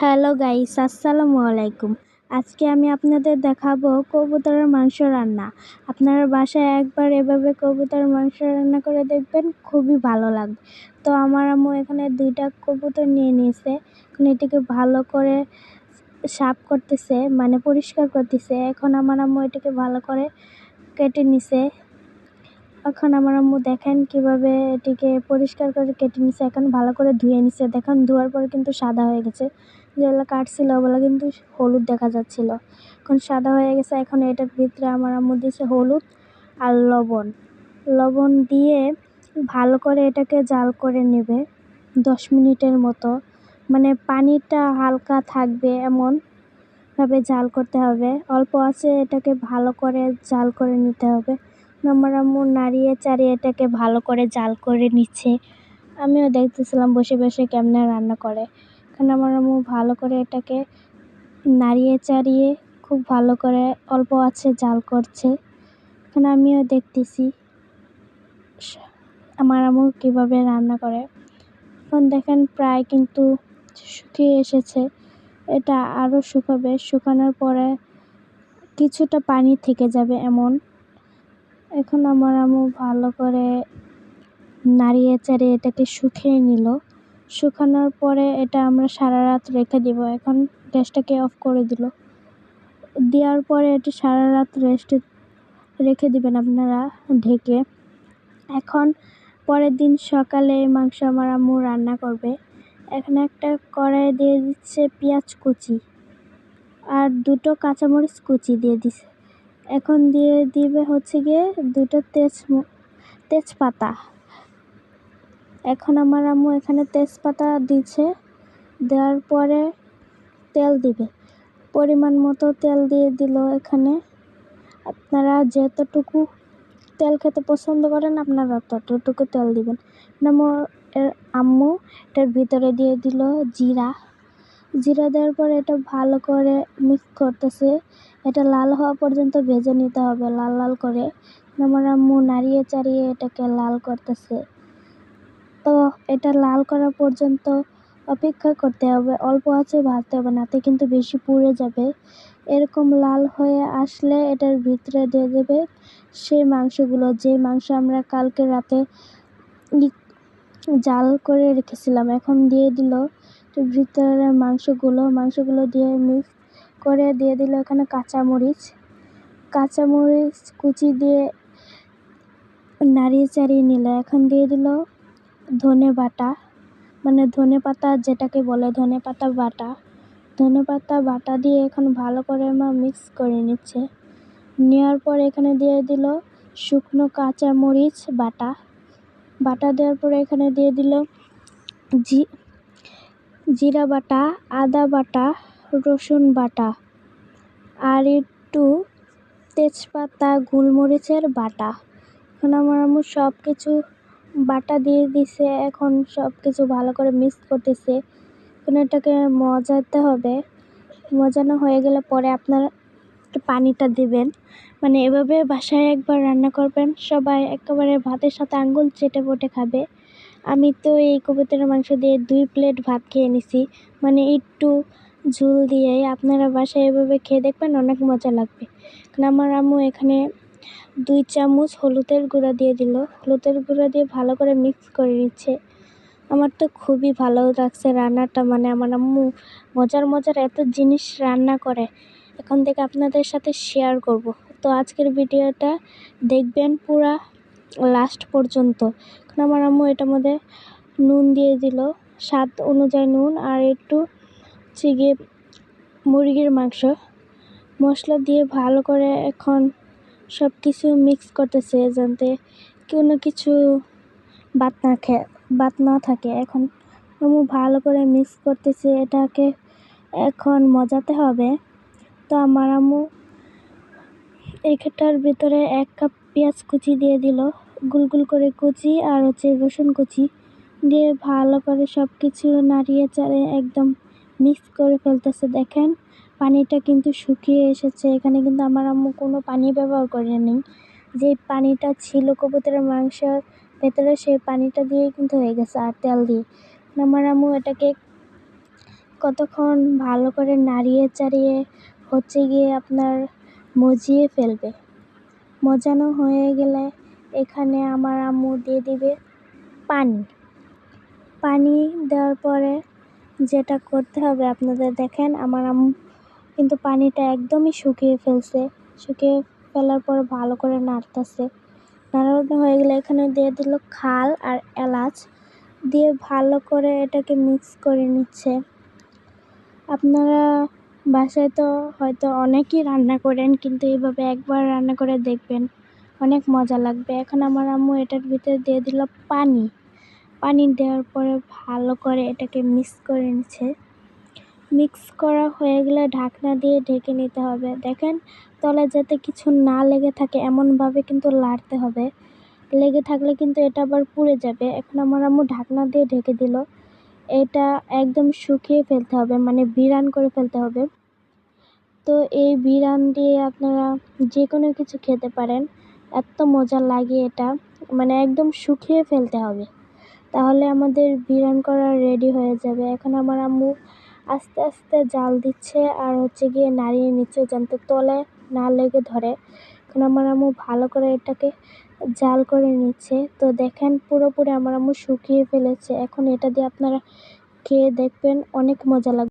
Hello guys, আসসালামু আলাইকুম। আজকে আমি আপনাদের দেখাবো কবুতরের মাংস রান্না। আপনারা বাসায় একবার এভাবে কবুতরের মাংস রান্না করে দেখবেন, খুবই ভালো লাগবে। তো আমার আম্মু এখানে দুইটা কবুতর নিয়ে নিয়েছে। এখন এটিকে ভালো করে সাফ করতেছে মানে পরিষ্কার করতেছে। এখন আমার আম্মু এটিকে ভালো করে কেটে নিছে। এখন আমার আম্মু দেখেন কীভাবে এটিকে পরিষ্কার করে কেটে নিছে। এখন ভালো করে ধুয়ে নিছে। দেখেন ধোয়ার পরে কিন্তু সাদা হয়ে গেছে। যেগুলো কাটছিল ওগুলো কিন্তু হলুদ দেখা যাচ্ছিল। এখন সাদা হয়ে গেছে। এখন এটার ভিতরে আমার আম্মু দিয়েছে হলুদ আর লবণ। লবণ দিয়ে ভালো করে এটাকে জাল করে নেবে দশ মিনিটের মতো। মানে পানিটা হালকা থাকবে এমনভাবে জাল করতে হবে। অল্প আছে এটাকে ভালো করে জাল করে নিতে হবে। আমার আম্মু নাড়িয়ে চাড়িয়ে এটাকে ভালো করে জাল করে নিচ্ছে। আমিও দেখতেছিলাম বসে বসে কেমনে রান্না করে। এখানে আমার আম্মু ভালো করে এটাকে নাড়িয়ে চাড়িয়ে খুব ভালো করে অল্প আছে জাল করছে। এখানে আমিও দেখতেছি আমার আম্মু কীভাবে রান্না করে। এখন দেখেন প্রায় কিন্তু শুকিয়ে এসেছে। এটা আরও শুকাবে, শুকানোর পরে কিছুটা পানি থেকে যাবে এমন। এখন আমার আম্মু ভালো করে নাড়িয়ে চাড়িয়ে এটাকে শুকিয়ে নিল। শুকানোর পরে এটা আমরা সারা রাত রেখে দিব। এখন গ্যাসটাকে অফ করে দিল। দেওয়ার পরে এটি সারা রাত রেস্টে রেখে দিবেন আপনারা ঢেকে। এখন পরের দিন সকালে মাংস আমার আম্মু রান্না করবে। এখানে একটা কড়াই দিয়ে দিচ্ছে পেঁয়াজ কুচি আর দুটো কাঁচামরিচ কুচি দিয়ে দিছে। এখন দিয়ে দিবে হচ্ছে গিয়ে দুটো তেজ তেজপাতা। এখন আমার আম্মু এখানে তেজপাতা দিচ্ছে, দেওয়ার পরে তেল দিবে। পরিমাণ মতো তেল দিয়ে দিল এখানে। আপনারা যতটুকু তেল খেতে পছন্দ করেন, আপনারা ততটুকু তেল দিবেন। আমার আম্মু এটার ভিতরে দিয়ে দিল জিরা। জিরা দেওয়ার পরে এটা ভালো করে মিক্স করতেছে। এটা লাল হওয়া পর্যন্ত ভেজে নিতে হবে, লাল লাল করে। আমার আম্মু নাড়িয়ে চাড়িয়ে এটাকে লাল করতেছে। তো এটা লাল করা পর্যন্ত অপেক্ষা করতে হবে। অল্প আছে ভাজতে হবে, নাতে কিন্তু বেশি পুড়ে যাবে। এরকম লাল হয়ে আসলে এটার ভিতরে দিয়ে দেবে সেই মাংসগুলো। যে মাংস আমরা কালকে রাতে জাল করে রেখেছিলাম, এখন দিয়ে দিল। ভিতরে মাংসগুলো মাংসগুলো দিয়ে মিক্স করে দিয়ে দিল এখানে কাঁচামরিচ। কাঁচামরিচ কুচি দিয়ে নাড়িয়ে চাড়িয়ে নিল। এখন দিয়ে দিল ধনে বাটা। মানে ধনে পাতা যেটাকে বলে, ধনে পাতা বাটা। ধনে পাতা বাটা দিয়ে এখন ভালো করে মা মিক্স করে নিচ্ছে। নেওয়ার পর এখানে দিয়ে দিল শুকনো কাঁচা মরিচ বাটা। বাটা দেওয়ার পরে এখানে দিয়ে দিল জি জিরা বাটা, আদা বাটা, রসুন বাটা, আর একটু তেজপাতা, গোলমরিচের বাটা। এখন আমার আম্মু সব কিছু বাটা দিয়ে দিছে, এখন সব কিছু ভালো করে মিক্স করতেছে। এখন এটাকে মজাতে হবে। মজানো হয়ে গেলে পরে আপনার পানিটা দিবেন। মানে এভাবে বাসায় একবার রান্না করবেন, সবাই একেবারে ভাতের সাথে আঙ্গুল চেটে পটে খাবে। আমি তো এই কবুতরের মাংস দিয়ে দুই প্লেট ভাত খেয়ে নিছি। মানে একটু ঝুল দিয়েই আপনারা বাসায় এভাবে খেয়ে দেখবেন অনেক মজা লাগবে। কারণ আমার আম্মু এখানে দুই চামচ হলুদের গুঁড়া দিয়ে দিল। হলুদের গুঁড়া দিয়ে ভালো করে মিক্স করে নিচ্ছে। আমার তো খুবই ভালো লাগছে রান্নাটা। মানে আমার আম্মু মজার মজার এত জিনিস রান্না করে। এখন থেকে আপনাদের সাথে শেয়ার করব। তো আজকের ভিডিওটা দেখবেন পুরা লাস্ট পর্যন্ত। এখন আমার আম্মু এটার মধ্যে নুন দিয়ে দিল। স্বাদ অনুযায়ী নুন আর একটু হচ্ছে গিয়ে মুরগির মাংস। মশলা দিয়ে ভালো করে এখন সব কিছু মিক্স করতেছে যাতে কোনো কিছু বাদ না খে, বাদ না থাকে। এখন আম্মু ভালো করে মিক্স করতেছে, এটাকে এখন মজাতে হবে। তো আমার আম্মু এটার ভিতরে এক কাপ পেঁয়াজ কুচি দিয়ে দিল। গুল গুল করে কুচি আর হচ্ছে রসুন কুচি দিয়ে ভালো করে সব কিছু নাড়িয়ে চাড়িয়ে একদম মিক্স করে ফেলতেছে। দেখেন, পানিটা কিন্তু শুকিয়ে এসেছে। এখানে কিন্তু আমার আম্মু কোনো পানি ব্যবহার করেনি। যে পানিটা ছিল কবুতরের মাংসের ভেতরে, সেই পানিটা দিয়ে কিন্তু হয়ে গেছে আর তেল দিয়ে। আমার আম্মু এটাকে কতক্ষণ ভালো করে নাড়িয়ে চাড়িয়ে হচ্ছে গিয়ে আপনার মজিয়ে ফেলবে। মজানো হয়ে গেলে এখানে আমার আম্মু দিয়ে দিবে পানি। পানি দেওয়ার পরে যেটা করতে হবে, আপনাদের দেখেন, আমার আম্মু কিন্তু পানিটা একদমই শুকিয়ে ফেলছে। শুকিয়ে ফেলার পর ভালো করে নাড়তেছে। নাড়ানো হয়ে গেলে এখানে দিয়ে দিল খাল আর এলাচ। দিয়ে ভালো করে এটাকে মিক্স করে নিচ্ছে। আপনারা বাসায় তো হয়তো অনেকই রান্না করেন, কিন্তু এইভাবে একবার রান্না করে দেখবেন। অনেক মজা লাগবে। এখন আমার আম্মু এটার ভিতরে দিয়ে দিল পানি। পানি দেওয়ার পরে ভালো করে এটাকে মিক্স করে নিচ্ছে। মিক্স করা হয়ে গেলে ঢাকনা দিয়ে ঢেকে নিতে হবে। দেখেন, তলে যাতে কিছু না লেগে থাকে এমনভাবে কিন্তু লাড়তে হবে। লেগে থাকলে কিন্তু এটা আবার পুড়ে যাবে। এখন আমার আম্মু ঢাকনা দিয়ে ঢেকে দিল। এটা একদম শুকিয়ে ফেলতে হবে মানে বিরান করে ফেলতে হবে। তো এই বিরান দিয়ে আপনারা যে কোনো কিছু খেতে পারেন। এত মজা লাগে এটা। মানে একদম শুকিয়ে ফেলতে হবে। তাহলে আমাদের বিরান করা রেডি হয়ে যাবে। এখন আমার আম্মু আস্তে আস্তে জাল দিচ্ছে আর হচ্ছে গিয়ে নাড়িয়ে নিচ্ছে যাতে তলে না লেগে ধরে। এখন আমার আম্মু ভালো করে এটাকে জাল করে নিচ্ছে। তো দেখেন পুরোপুরি আমার আম্মু শুকিয়ে ফেলেছে। এখন এটা দিয়ে আপনারা খেয়ে দেখবেন। অনেক মজা লাগবে।